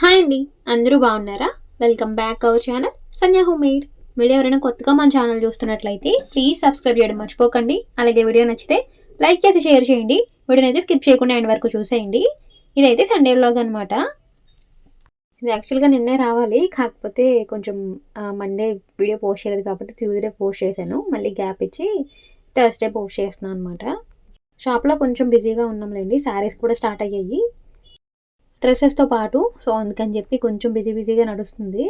Hi అండి అందరూ బాగున్నారా? Welcome back our channel Sandhya home made video ఎవరైనా కొత్తగా మన ఛానల్ చూస్తున్నట్లయితే ప్లీజ్ సబ్స్క్రైబ్ చేయడం మర్చిపోకండి. అలాగే వీడియో నచ్చితే లైక్ చేసి షేర్ చేయండి. వీడియోని అయితే స్కిప్ చేయకుండా ఎండ్ వరకు చూసేయండి. ఇదైతే సండే వ్లాగ్ అనమాట ఇది యాక్చువల్గా నిన్నే రావాలి కాకపోతే కొంచెం మండే వీడియో పోస్ట్ చేయలేదు కాబట్టి ట్యూస్డే పోస్ట్ చేశాను. మళ్ళీ గ్యాప్ ఇచ్చి థర్స్డే పోస్ట్ చేస్తున్నాను అనమాట షాప్లో కొంచెం బిజీగా ఉన్నాంలేండి శారీస్ కూడా స్టార్ట్ అయ్యాయి. డ్రెస్సెస్తో పాటు సో అందుకని చెప్పి కొంచెం బిజీ బిజీగా నడుస్తుంది.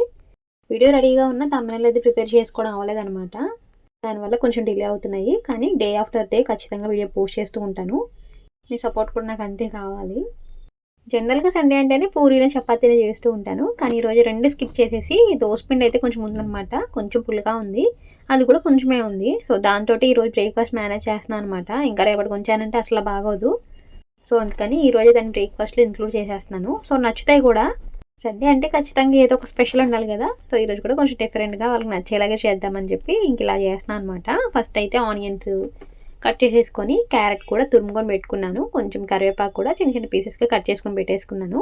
వీడియో రెడీగా ఉన్న తమిళ అయితే ప్రిపేర్ చేసుకోవడం అవ్వలేదన్నమాట. దానివల్ల కొంచెం డిలే అవుతున్నాయి. కానీ డే ఆఫ్టర్ డే ఖచ్చితంగా వీడియో పోస్ట్ చేస్తూ ఉంటాను. మీ సపోర్ట్ కూడా నాకు అంతే కావాలి. జనరల్గా సండే అంటేనే పూరీలో చపాతీనే చేస్తూ ఉంటాను. కానీ ఈరోజు రెండు స్కిప్ చేసేసి దోసపిండి అయితే కొంచెం ఉందన్నమాట. కొంచెం పుల్లగా ఉంది. అది కూడా కొంచెమే ఉంది. సో దాంతో ఈరోజు బ్రేక్ఫాస్ట్ మేనేజ్ చేస్తున్నాను అనమాట ఇంకా రేపటి కొంచానంటే అసలు బాగోదు. సో అందుకని ఈరోజు దాన్ని బ్రేక్ఫాస్ట్లో ఇంక్లూడ్ చేసేస్తున్నాను. సో నచ్చుతాయి కూడా. సండే అంటే ఖచ్చితంగా ఏదో ఒక స్పెషల్ ఉండాలి కదా. సో ఈరోజు కూడా కొంచెం డిఫరెంట్గా వాళ్ళకి నచ్చేలాగే చేద్దామని చెప్పి ఇంక ఇలా చేస్తున్నాను అనమాట ఫస్ట్ అయితే ఆనియన్స్ కట్ చేసేసుకొని క్యారెట్ కూడా తురుముకొని పెట్టుకున్నాను. కొంచెం కరివేపాకు కూడా చిన్న చిన్న పీసెస్గా కట్ చేసుకొని పెట్టేసుకున్నాను.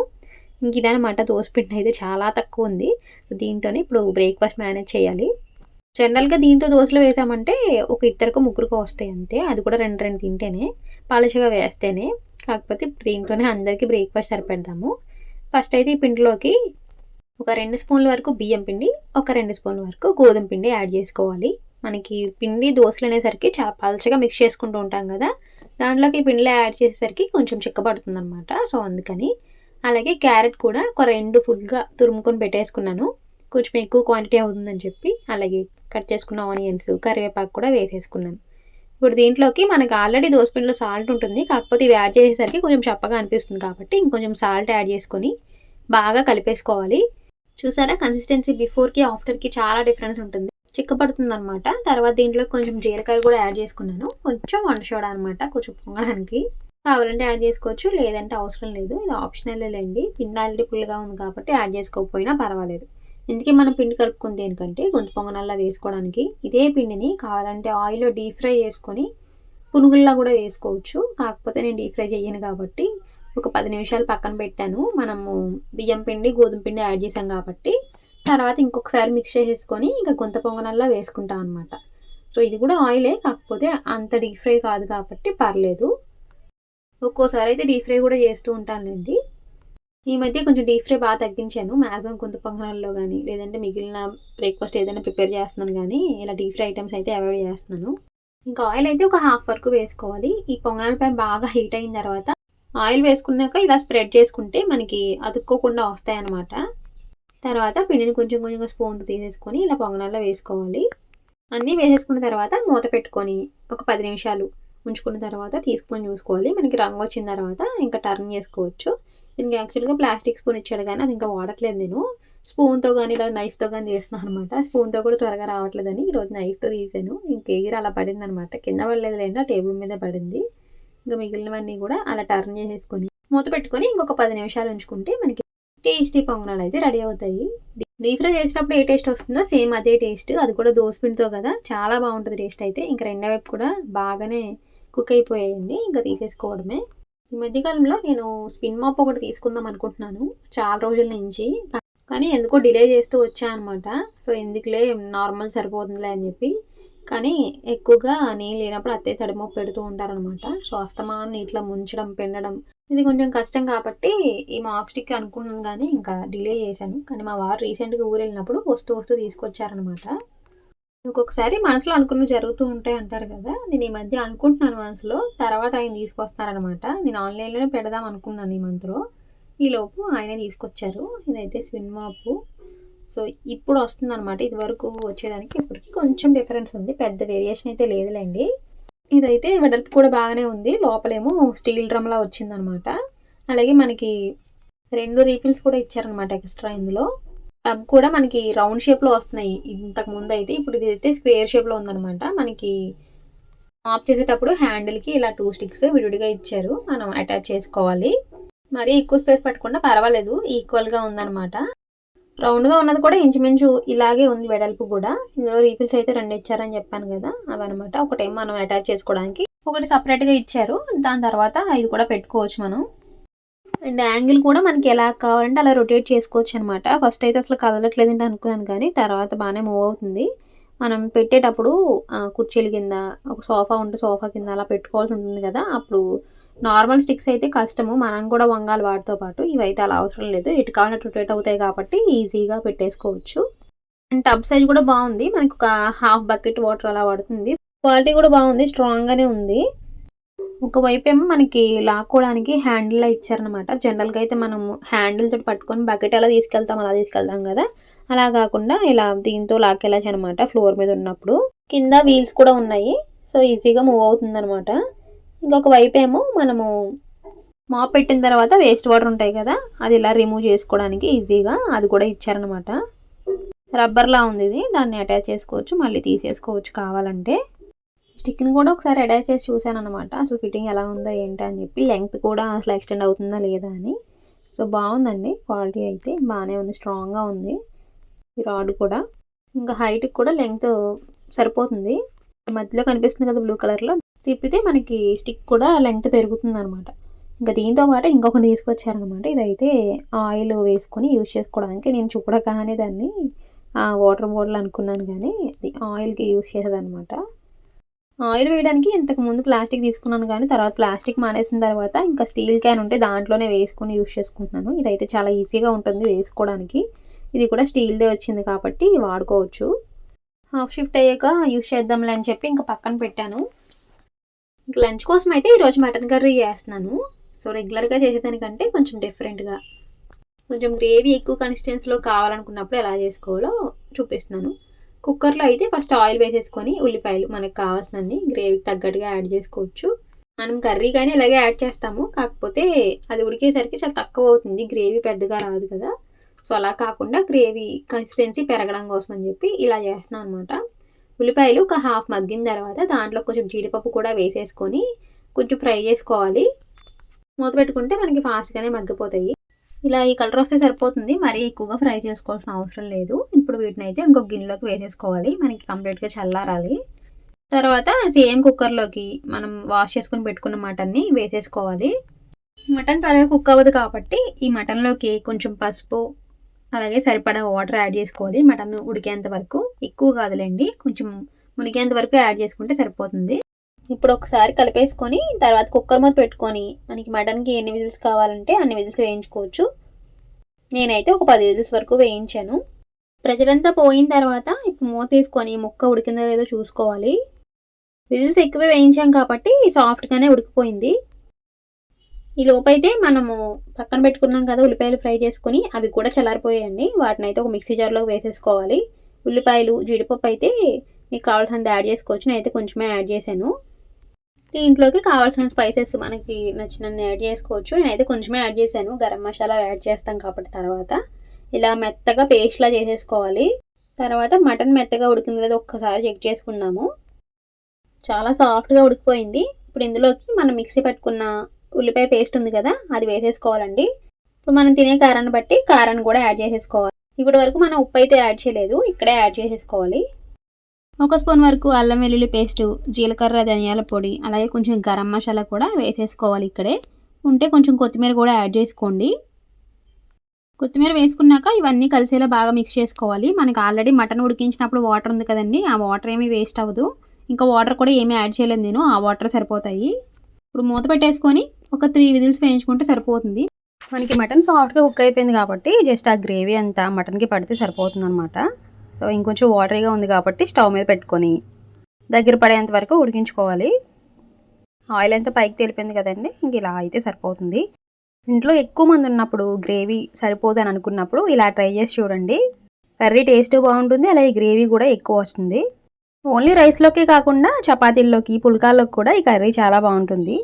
ఇంక ఇదనమాట దోసపిండి అయితే చాలా తక్కువ ఉంది. సో దీంతోనే ఇప్పుడు బ్రేక్ఫాస్ట్ మేనేజ్ చేయాలి. జనరల్గా దీంతో దోశలు వేసామంటే ఒక ఇద్దరికి ముగ్గురికి వస్తాయి అంతే. అది కూడా రెండు రెండు తింటేనే పాలిషగా వేస్తేనే. కాకపోతే దీంట్లోనే అందరికీ బ్రేక్ఫాస్ట్ సరిపెడదాము ఫస్ట్ అయితే ఈ పిండిలోకి ఒక రెండు స్పూన్ల వరకు బియ్యం పిండి ఒక రెండు స్పూన్ల వరకు గోధుమ పిండి యాడ్ చేసుకోవాలి. మనకి పిండి దోశలు అనేసరికి చాలా పలచగా మిక్స్ చేసుకుంటూ ఉంటాం కదా. దాంట్లోకి పిండిలో యాడ్ చేసేసరికి కొంచెం చిక్కబడుతుంది అనమాట సో అందుకని అలాగే క్యారెట్ కూడా ఒక రెండు ఫుల్గా తురుముకొని పెట్టేసుకున్నాను. కొంచెం ఎక్కువ క్వాంటిటీ అవుతుందని చెప్పి అలాగే కట్ చేసుకున్న ఆనియన్స్ కరివేపాకు కూడా వేసేసుకున్నాను. ఇప్పుడు దీంట్లోకి మనకి ఆల్రెడీ దోసపిండిలో సాల్ట్ ఉంటుంది. కాకపోతే ఇవి యాడ్ చేసేసరికి కొంచెం చప్పగా అనిపిస్తుంది కాబట్టి ఇంకొంచెం సాల్ట్ యాడ్ చేసుకొని బాగా కలిపేసుకోవాలి. చూసారా? కన్సిస్టెన్సీ బిఫోర్కి ఆఫ్టర్కి చాలా డిఫరెన్స్ ఉంటుంది. చిక్కపడుతుంది అనమాట తర్వాత దీంట్లో కొంచెం జీలకర్ర కూడా యాడ్ చేసుకున్నాను. కొంచెం వంట సోడా అనమాట కొంచెం పొంగడానికి. కావాలంటే యాడ్ చేసుకోవచ్చు. లేదంటే అవసరం లేదు. ఇది ఆప్షనల్ లేండి. పిండి ఆల్రెడీ ఉంది కాబట్టి యాడ్ చేసుకోకపోయినా పర్వాలేదు. ఇందుకే మనం పిండి కలుపుకుంది దేనికంటే గొంతు పొంగనల్లా వేసుకోవడానికి. ఇదే పిండిని కావాలంటే ఆయిల్లో డీప్ ఫ్రై చేసుకొని పునుగుల్లా కూడా వేసుకోవచ్చు. కాకపోతే నేను డీప్ ఫ్రై చేయను కాబట్టి ఒక పది నిమిషాలు పక్కన పెట్టాను. మనము బియ్యం పిండి గోధుమ పిండి యాడ్ చేసాం కాబట్టి తర్వాత ఇంకొకసారి మిక్స్ చేసేసుకొని ఇంకా గొంత పొంగనల్లా వేసుకుంటాం అనమాట సో ఇది కూడా ఆయిలే కాకపోతే అంత డీప్ ఫ్రై కాదు కాబట్టి పర్లేదు. ఒక్కోసారి అయితే డీప్ ఫ్రై కూడా చేస్తూ ఉంటానులేండి. ఈ మధ్య కొంచెం డీప్ ఫ్రై బాగా తగ్గించాను. మ్యాక్సిమం కొంత పొంగనాల్లో కానీ లేదంటే మిగిలిన బ్రేక్ఫాస్ట్ ఏదైనా ప్రిపేర్ చేస్తున్నాను కానీ ఇలా డీప్ ఫ్రై ఐటమ్స్ అయితే అవాయిడ్ చేస్తున్నాను. ఇంకా ఆయిల్ అయితే ఒక హాఫ్ వరకు వేసుకోవాలి. ఈ పొంగనాల పైన బాగా హీట్ అయిన తర్వాత ఆయిల్ వేసుకున్నాక ఇలా స్ప్రెడ్ చేసుకుంటే మనకి అతుక్కోకుండా వస్తాయన్నమాట. తర్వాత పిండిని కొంచెం కొంచెంగా స్పూన్తో తీసేసుకొని ఇలా పొంగనాల్లో వేసుకోవాలి. అన్నీ వేసేసుకున్న తర్వాత మూత పెట్టుకొని ఒక పది నిమిషాలు ఉంచుకున్న తర్వాత తీసుకొని చూసుకోవాలి. మనకి రంగు వచ్చిన తర్వాత ఇంకా టర్న్ చేసుకోవచ్చు. దీనికి యాక్చువల్గా ప్లాస్టిక్ స్పూన్ ఇచ్చాడు కానీ అది ఇంకా వాడట్లేదు నేను. స్పూన్తో కానీ ఇలా నైఫ్తో కానీ చేస్తున్నాను అనమాట స్పూన్తో కూడా త్వరగా రావట్లేదని ఈరోజు నైఫ్తో తీసాను. ఇంకా అలా పడింది అనమాట కింద పడలేదు లేదా టేబుల్ మీద పడింది. ఇంకా మిగిలినవన్నీ కూడా అలా టర్న్ చేసేసుకొని మూత పెట్టుకొని ఇంకొక పది నిమిషాలు ఉంచుకుంటే మనకి టేస్టీ పొంగనాలు అయితే రెడీ అవుతాయి. డీప్ ఫ్రై చేసినప్పుడు ఏ టేస్ట్ వస్తుందో సేమ్ అదే టేస్ట్ అది కూడా దోసపిండితో కదా. చాలా బాగుంటుంది టేస్ట్ అయితే. ఇంకా రెండో వైపు కూడా బాగానే కుక్ అయిపోయాయండి. ఇంకా తీసేసుకోవడమే. ఈ మధ్యకాలంలో నేను స్పిన్ మాప్ ఒకటి తీసుకుందాం అనుకుంటున్నాను చాలా రోజుల నుంచి. కానీ ఎందుకో డిలే చేస్తూ వచ్చానమాట సో ఎందుకులే నార్మల్ సరిపోతుందిలే అని చెప్పి. కానీ ఎక్కువగా నీళ్ళు లేనప్పుడు అత్తయ్య తడిమొప్పు పెడుతూ ఉంటారనమాట. సో అస్తమానం నీటిలో ముంచడం పెండడం ఇది కొంచెం కష్టం కాబట్టి ఈ మాప్ స్టిక్ అనుకున్నాను కానీ ఇంకా డిలే చేశాను. కానీ మా వారు రీసెంట్గా ఊరు వెళ్ళినప్పుడు వస్తూ వస్తూ తీసుకొచ్చారనమాట. ఇంకొకసారి మనసులో అనుకున్న జరుగుతూ ఉంటాయి అంటారు కదా నేను ఈ మధ్య అనుకుంటున్నాను మనసులో తర్వాత ఆయన తీసుకొస్తారనమాట నేను ఆన్లైన్లోనే పెడదాం అనుకున్నాను ఈ మంత్లో. ఈలోపు ఆయనే తీసుకొచ్చారు. ఇదైతే స్విన్ మాపు సో ఇప్పుడు వస్తుంది అనమాట ఇదివరకు వచ్చేదానికి ఇప్పటికి కొంచెం డిఫరెన్స్ ఉంది. పెద్ద వేరియేషన్ అయితే లేదులేండి. ఇదైతే వెడల్పు కూడా బాగానే ఉంది. లోపలేమో స్టీల్ డ్రమ్లా వచ్చిందనమాట అలాగే మనకి రెండు రీఫిల్స్ కూడా ఇచ్చారనమాట ఎక్స్ట్రా ఇందులో. అవి కూడా మనకి రౌండ్ షేప్లో వస్తున్నాయి ఇంతకు ముందు అయితే. ఇప్పుడు ఇది అయితే స్క్వేర్ షేప్లో ఉందనమాట మనకి ఆఫ్ చేసేటప్పుడు హ్యాండిల్కి ఇలా టూ స్టిక్స్ విడివిడిగా ఇచ్చారు. మనం అటాచ్ చేసుకోవాలి. మరీ ఎక్కువ స్పేస్ పట్టకుండా పర్వాలేదు. ఈక్వల్గా ఉందన్నమాట. రౌండ్గా ఉన్నది కూడా ఇంచుమించు ఇలాగే ఉంది వెడల్పు కూడా. ఇందులో రీఫిల్స్ అయితే రెండు ఇచ్చారని చెప్పాను కదా. అవన్నమాట. ఒకటేమో మనం అటాచ్ చేసుకోవడానికి. ఒకటి సపరేట్గా ఇచ్చారు. దాని తర్వాత ఇది కూడా పెట్టుకోవచ్చు మనం. అండ్ యాంగిల్ కూడా మనకి ఎలా కావాలంటే అలా రొటేట్ చేసుకోవచ్చు అనమాట ఫస్ట్ అయితే అసలు కదలట్లేదంటే అనుకున్నాను కానీ తర్వాత బాగానే మూవ్ అవుతుంది. మనం పెట్టేటప్పుడు కుర్చీల కింద ఒక సోఫా ఉంటే సోఫా కింద అలా పెట్టుకోవాల్సి ఉంటుంది కదా. అప్పుడు నార్మల్ స్టిక్స్ అయితే కష్టము. మనం కూడా వంగాలి వాటితో పాటు. ఇవైతే అలా అవసరం లేదు. ఇటు కావాలంటే రొటేట్ అవుతాయి కాబట్టి ఈజీగా పెట్టేసుకోవచ్చు. అండ్ టబ్ సైజ్ కూడా బాగుంది. మనకు ఒక హాఫ్ బకెట్ వాటర్ అలా పడుతుంది. క్వాలిటీ కూడా బాగుంది. స్ట్రాంగ్గానే ఉంది. ఒకవైపు ఏమో మనకి లాక్కోవడానికి హ్యాండిల్ ఇచ్చారనమాట. జనరల్గా అయితే మనం హ్యాండిల్ తోటి పట్టుకొని బకెట్ ఎలా తీసుకెళ్తాం అలా తీసుకెళ్తాం కదా. అలా కాకుండా ఇలా దీంతో లాక్కెళ్ళచ్చు అనమాట ఫ్లోర్ మీద ఉన్నప్పుడు. కింద వీల్స్ కూడా ఉన్నాయి. సో ఈజీగా మూవ్ అవుతుంది అనమాట ఇంకొక వైపు ఏమో మనము మాప్ పెట్టిన తర్వాత వేస్ట్ వాటర్ ఉంటాయి కదా అది ఇలా రిమూవ్ చేసుకోవడానికి ఈజీగా అది కూడా ఇచ్చారనమాట. రబ్బర్లా ఉంది ఇది. దాన్ని అటాచ్ చేసుకోవచ్చు మళ్ళీ తీసేసుకోవచ్చు కావాలంటే. స్టిక్ని కూడా ఒకసారి అటాచ్ చేసి చూశాను అనమాట అసలు ఫిట్టింగ్ ఎలా ఉందా ఏంటి అని చెప్పి లెంగ్త్ కూడా అసలు ఎక్స్టెండ్ అవుతుందా లేదా అని. సో బాగుందండి క్వాలిటీ అయితే. బాగానే ఉంది స్ట్రాంగ్గా ఉంది. ఈ రాడ్ కూడా. ఇంకా హైట్కి కూడా లెంగ్త్ సరిపోతుంది. మధ్యలో కనిపిస్తుంది కదా బ్లూ కలర్లో. తిప్పితే మనకి స్టిక్ కూడా లెంగ్త్ పెరుగుతుంది అనమాట ఇంకా దీంతో పాటు ఇంకొకటి తీసుకొచ్చారనమాట ఇదైతే ఆయిల్ వేసుకొని యూజ్ చేసుకోవడానికి. నేను చూడగానే దాన్ని వాటర్ బాటిల్ అనుకున్నాను కానీ అది ఆయిల్కి యూజ్ చేసేదనమాట ఆయిల్ వేయడానికి ఇంతకు ముందు ప్లాస్టిక్ తీసుకున్నాను కానీ తర్వాత ప్లాస్టిక్ మానేసిన తర్వాత ఇంకా స్టీల్ క్యాన్ ఉంటే దాంట్లోనే వేసుకొని యూజ్ చేసుకుంటున్నాను. ఇదైతే చాలా ఈజీగా ఉంటుంది వేసుకోవడానికి. ఇది కూడా స్టీల్దే వచ్చింది కాబట్టి వాడుకోవచ్చు. హాఫ్ షిఫ్ట్ అయ్యాక యూజ్ చేద్దాంలే అని చెప్పి ఇంకా పక్కన పెట్టాను. ఇంకా లంచ్ కోసం అయితే ఈరోజు మటన్ కర్రీ చేస్తున్నాను. సో రెగ్యులర్గా చేసేదానికంటే కొంచెం డిఫరెంట్గా. కొంచెం గ్రేవీ ఎక్కువ కన్సిస్టెన్సీలో కావాలనుకున్నప్పుడు ఎలా చేసుకోవాలో చూపిస్తున్నాను. కుక్కర్లో అయితే ఫస్ట్ ఆయిల్ వేసేసుకొని ఉల్లిపాయలు మనకు కావాల్సినన్ని గ్రేవీకి తగ్గట్టుగా యాడ్ చేసుకోవచ్చు. మనం కర్రీ కానీ ఇలాగే యాడ్ చేస్తాము. కాకపోతే అది ఉడికేసరికి చాలా తక్కువ అవుతుంది. గ్రేవీ పెద్దగా రాదు కదా. సో అలా కాకుండా గ్రేవీ కన్సిస్టెన్సీ పెరగడం కోసం అని చెప్పి ఇలా చేస్తున్నాం అనమాట ఉల్లిపాయలు ఒక హాఫ్ మగ్గిన తర్వాత దాంట్లో కొంచెం జీడిపప్పు కూడా వేసేసుకొని కొంచెం ఫ్రై చేసుకోవాలి. మూత పెట్టుకుంటే మనకి ఫాస్ట్గానే మగ్గిపోతాయి. ఇలా ఈ కలర్ వస్తే సరిపోతుంది. మరీ ఎక్కువగా ఫ్రై చేసుకోవాల్సిన అవసరం లేదు. వీటిని అయితే ఇంకొక గిన్నెలోకి వేసేసుకోవాలి. మనకి కంప్లీట్గా చల్లారాలి. తర్వాత సేమ్ కుక్కర్లోకి మనం వాష్ చేసుకుని పెట్టుకున్న మటన్ని వేసేసుకోవాలి. మటన్ త్వరగా కుక్ అవ్వదు కాబట్టి ఈ మటన్లోకి కొంచెం పసుపు అలాగే సరిపడా వాటర్ యాడ్ చేసుకోవాలి. మటన్ ఉడికేంత వరకు ఎక్కువ కాదులేండి. కొంచెం మునిగేంత వరకు యాడ్ చేసుకుంటే సరిపోతుంది. ఇప్పుడు ఒకసారి కలిపేసుకొని తర్వాత కుక్కర్ మీద పెట్టుకొని మనకి మటన్కి ఎన్ని విజిల్స్ కావాలంటే అన్ని విజిల్స్ వేయించుకోవచ్చు. నేనైతే ఒక పది విజిల్స్ వరకు వేయించాను. ప్రజలంతా పోయిన తర్వాత ఇప్పుడు మూత తీసుకొని ముక్క ఉడికిందో లేదో చూసుకోవాలి. విజిల్స్ ఎక్కువ వేయించాం కాబట్టి సాఫ్ట్గానే ఉడికిపోయింది. ఈ లోపైతే మనము పక్కన పెట్టుకున్నాం కదా ఉల్లిపాయలు ఫ్రై చేసుకొని అవి కూడా చల్లారిపోయాయండి. వాటిని అయితే ఒక మిక్సీ జార్లో వేసేసుకోవాలి. ఉల్లిపాయలు జీడిపప్పు అయితే మీకు కావాల్సినంత యాడ్ చేసుకోవచ్చు. నేనైతే కొంచెమే యాడ్ చేశాను. దీంట్లోకి కావాల్సిన స్పైసెస్ మనకి నచ్చినన్ని యాడ్ చేసుకోవచ్చు. నేనైతే కొంచెమే యాడ్ చేశాను. గరం మసాలా యాడ్ చేస్తాం కాబట్టి తర్వాత. ఇలా మెత్తగా పేస్ట్లా చేసేసుకోవాలి. తర్వాత మటన్ మెత్తగా ఉడికింది లేదో ఒక్కసారి చెక్ చేసుకుందాము. చాలా సాఫ్ట్గా ఉడికిపోయింది. ఇప్పుడు ఇందులోకి మనం మిక్సీ పెట్టుకున్న ఉల్లిపాయ పేస్ట్ ఉంది కదా అది వేసేసుకోవాలండి. ఇప్పుడు మనం తినే కారాన్ని బట్టి కారాన్ని కూడా యాడ్ చేసేసుకోవాలి. ఇప్పటి వరకు మనం ఉప్పు అయితే యాడ్ చేయలేదు ఇక్కడే యాడ్ చేసేసుకోవాలి. ఒక స్పూన్ వరకు అల్లం వెల్లుల్లి పేస్టు జీలకర్ర ధనియాల పొడి అలాగే కొంచెం గరం మసాలా కూడా వేసేసుకోవాలి ఇక్కడే. ఉంటే కొంచెం కొత్తిమీర కూడా యాడ్ చేసుకోండి. కొత్తిమీర వేసుకున్నాక ఇవన్నీ కలిసేలా బాగా మిక్స్ చేసుకోవాలి. మనకి ఆల్రెడీ మటన్ ఉడికించినప్పుడు వాటర్ ఉంది కదండి ఆ వాటర్ ఏమీ వేస్ట్ అవ్వదు. ఇంకా వాటర్ కూడా ఏమీ యాడ్ చేయలేదు నేను ఆ వాటర్ సరిపోతాయి. ఇప్పుడు మూత పెట్టేసుకొని ఒక త్రీ విజిల్స్ వేయించుకుంటే సరిపోతుంది. మనకి మటన్ సాఫ్ట్గా కుక్ అయిపోయింది కాబట్టి జస్ట్ ఆ గ్రేవీ అంతా మటన్కి పడితే సరిపోతుంది అనమాట సో ఇంకొంచెం వాటరీగా ఉంది కాబట్టి స్టవ్ మీద పెట్టుకొని దగ్గర పడేంత వరకు ఉడికించుకోవాలి. ఆయిల్ అంతా పైకి తెలిపింది కదండి ఇంక ఇలా అయితే సరిపోతుంది. ఇంట్లో ఎక్కువ మంది ఉన్నప్పుడు గ్రేవీ సరిపోదు అని అనుకున్నప్పుడు ఇలా ట్రై చేసి చూడండి. కర్రీ టేస్ట్ బాగుంటుంది అలాగే గ్రేవీ కూడా ఎక్కువ వస్తుంది. ఓన్లీ రైస్లోకే కాకుండా చపాతీల్లోకి పుల్కాల్లోకి కూడా ఈ కర్రీ చాలా బాగుంటుంది.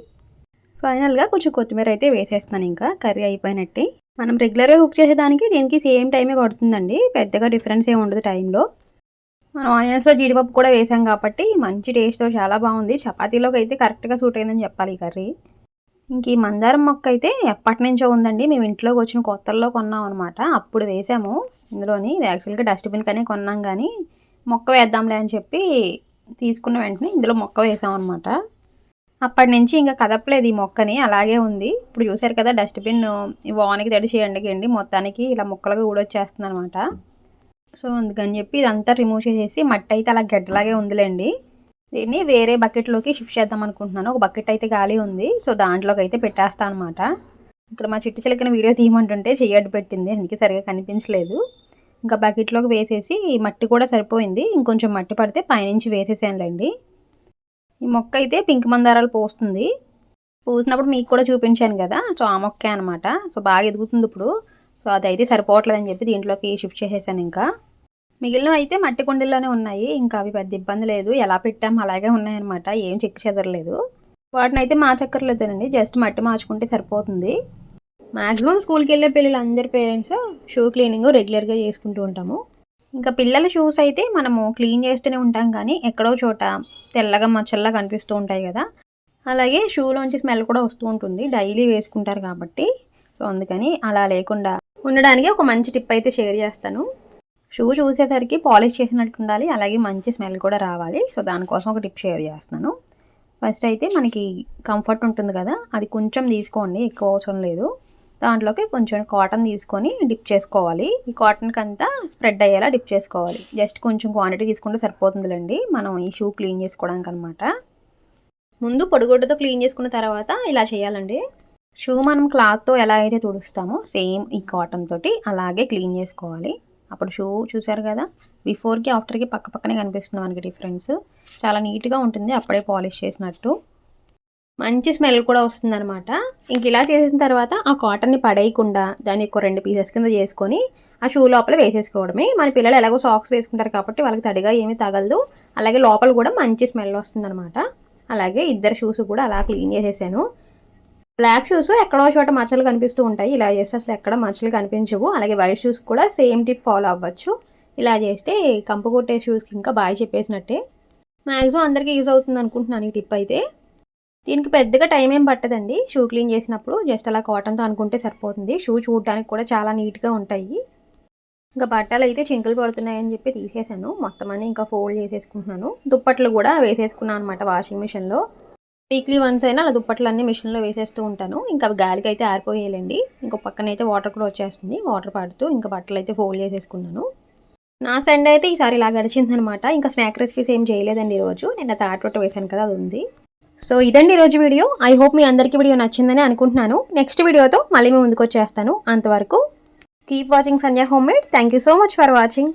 ఫైనల్గా కొంచెం కొత్తిమీర అయితే వేసేస్తాను ఇంకా కర్రీ అయిపోయినట్టే. మనం రెగ్యులర్గా కుక్ చేసేదానికి దీనికి సేమ్ టైమే పడుతుందండి పెద్దగా డిఫరెన్స్ ఏమి ఉండదు టైంలో. మనం ఆనియన్స్లో జీడిపప్పు కూడా వేసాం కాబట్టి మంచి టేస్ట్తో చాలా బాగుంది. చపాతీలోకి అయితే కరెక్ట్గా సూట్ అయిందని చెప్పాలి ఈ కర్రీ. ఇంక ఈ మందారం మొక్క అయితే ఎప్పటి నుంచో ఉందండి. మేము ఇంట్లోకి వచ్చిన కొత్తల్లో కొన్నాం అనమాట అప్పుడు వేసాము. ఇందులోని ఇది యాక్చువల్గా డస్ట్బిన్ కానీ కొన్నాం కానీ మొక్క వేద్దాంలే అని చెప్పి తీసుకున్న వెంటనే ఇందులో మొక్క వేసాం అనమాట అప్పటి నుంచి ఇంకా కదపలేదు ఈ మొక్కని. అలాగే ఉంది. ఇప్పుడు చూసారు కదా డస్ట్బిన్ వానికి తడిచి ఎండకండి మొత్తానికి ఇలా ముక్కలుగా ఊడొచ్చేస్తుంది అనమాట సో అందుకని చెప్పి ఇదంతా రిమూవ్ చేసేసి మట్టి అయితే అలా గడ్డలాగే ఉందిలేండి. దీన్ని వేరే బకెట్లోకి షిఫ్ట్ చేద్దాం అనుకుంటున్నాను. ఒక బకెట్ అయితే ఖాళీ ఉంది. సో దాంట్లోకి అయితే పెట్టేస్తాను అనమాట ఇక్కడ మా చిట్టు చిలకన వీడియో తీయమంటుంటే చెయ్యడ్డు పెట్టింది. అందుకే సరిగా కనిపించలేదు. ఇంకా బకెట్లోకి వేసేసి ఈ మట్టి కూడా సరిపోయింది. ఇంకొంచెం మట్టి పడితే పైనుంచి వేసేసానులేండి ఈ మొక్క అయితే పింక్ మందారాలు పోస్తుంది. పూసినప్పుడు మీకు కూడా చూపించాను కదా. సో ఆ మొక్కే అనమాట సో బాగా ఎదుగుతుంది ఇప్పుడు. సో అది అయితే సరిపోవట్లేదని చెప్పి దీంట్లోకి షిఫ్ట్ చేసేసాను ఇంకా. మిగిలినవి అయితే మట్టి కుండీల్లోనే ఉన్నాయి. ఇంకా అవి పెద్ద ఇబ్బంది లేదు. ఎలా పెట్టాం అలాగే ఉన్నాయన్నమాట. ఏం చెక్ చెదరలేదు. వాటిని అయితే మార్చక్కర్లేదండి జస్ట్ మట్టి మార్చుకుంటే సరిపోతుంది. మ్యాక్సిమం స్కూల్కి వెళ్ళే పిల్లలు అందరి పేరెంట్స్ షూ క్లీనింగ్ రెగ్యులర్గా చేసుకుంటూ ఉంటాము. ఇంకా పిల్లల షూస్ అయితే మనము క్లీన్ చేస్తూనే ఉంటాం. కానీ ఎక్కడో చోట తెల్లగా మచ్చల్లా కనిపిస్తూ ఉంటాయి కదా. అలాగే షూలోంచి స్మెల్ కూడా వస్తూ ఉంటుంది. డైలీ వేసుకుంటారు కాబట్టి. సో అందుకని అలా లేకుండా ఉండడానికి ఒక మంచి టిప్ అయితే షేర్ చేస్తాను. షూ చూసేసరికి పాలిష్ చేసినట్టు ఉండాలి అలాగే మంచి స్మెల్ కూడా రావాలి. సో దానికోసం ఒక టిప్ షేర్ చేస్తున్నాను. ఫస్ట్ అయితే మనకి కంఫర్ట్ ఉంటుంది కదా అది కొంచెం తీసుకోండి ఎక్కువ అవసరం లేదు. దాంట్లోకి కొంచెం కాటన్ తీసుకొని డిప్ చేసుకోవాలి. ఈ కాటన్కి అంతా స్ప్రెడ్ అయ్యేలా డిప్ చేసుకోవాలి. జస్ట్ కొంచెం క్వాంటిటీ తీసుకుంటే సరిపోతుందిలేండి. మనం ఈ షూ క్లీన్ చేసుకోవడానికి అనమాట ముందు పొడిగుడ్డతో క్లీన్ చేసుకున్న తర్వాత ఇలా చేయాలండి. షూ మనం క్లాత్తో ఎలా అయితే తుడుస్తామో సేమ్ ఈ కాటన్ తోటి అలాగే క్లీన్ చేసుకోవాలి. అప్పుడు షూ చూసారు కదా? బిఫోర్కి ఆఫ్టర్కి పక్క పక్కనే కనిపిస్తుంది మనకి డిఫరెన్స్. చాలా నీట్గా ఉంటుంది అప్పుడే పాలిష్ చేసినట్టు. మంచి స్మెల్ కూడా వస్తుందనమాట ఇంక ఇలా చేసిన తర్వాత ఆ కాటన్ని పడేయకుండా దాన్ని ఒక రెండు పీసెస్ కింద చేసుకొని ఆ షూ లోపల వేసేసుకోవడమే. మన పిల్లలు ఎలాగో సాక్స్ వేసుకుంటారు కాబట్టి వాళ్ళకి తడిగా ఏమీ తగలదు. అలాగే లోపల కూడా మంచి స్మెల్ వస్తుందనమాట అలాగే ఇద్దరు షూస్ కూడా అలా క్లీన్ చేసేసాను. బ్లాక్ షూస్ ఎక్కడో చోట మచ్చలు కనిపిస్తూ ఉంటాయి. ఇలా చేస్తే అసలు ఎక్కడ మచ్చలు కనిపించవు. అలాగే వైట్ షూస్ కూడా సేమ్ టిప్ ఫాలో అవ్వచ్చు. ఇలా చేస్తే కంపు కొట్టే షూస్కి ఇంకా బాగా చెప్పేసినట్టే. మ్యాక్సిమం అందరికీ యూజ్ అవుతుంది అనుకుంటున్నాను ఈ టిప్ అయితే. దీనికి పెద్దగా టైం ఏం పట్టదండి. షూ క్లీన్ చేసినప్పుడు జస్ట్ అలా కాటన్తో అనుకుంటే సరిపోతుంది. షూ చూడడానికి కూడా చాలా నీట్గా ఉంటాయి. ఇంకా బట్టలు అయితే చింకలు పడుతున్నాయని చెప్పి తీసేసాను. మొత్తం అన్ని ఇంకా ఫోల్డ్ చేసేసుకుంటున్నాను. దుప్పట్లు కూడా వేసేసుకున్నాను అనమాట వాషింగ్ మిషన్లో వీక్లీ వన్స్ అయినా అలా దుప్పట్లు అన్ని మిషన్లో వేసేస్తూ ఉంటాను. ఇంకా అవి గాలికి అయితే ఆరిపోయేయాలండి. ఇంకో పక్కన అయితే వాటర్ కూడా వచ్చేస్తుంది. వాటర్ పడుతూ ఇంకా బట్టలు అయితే ఫోల్డ్ చేసేసుకున్నాను. నా సండే అయితే ఈసారి ఇలా గడిచిందనమాట. ఇంకా స్నాక్ రెసిపీస్ ఏం చేయలేదండి ఈరోజు. నిన్న తాటి వేసాను కదా అది ఉంది. సో ఇదండి ఈరోజు వీడియో ఐ హోప్ మీ అందరికీ వీడియో నచ్చిందని అనుకుంటున్నాను. నెక్స్ట్ వీడియోతో మళ్ళీ మీ ముందుకు వచ్చేస్తాను. అంతవరకు keep watching Sandhya home made thank you so much for watching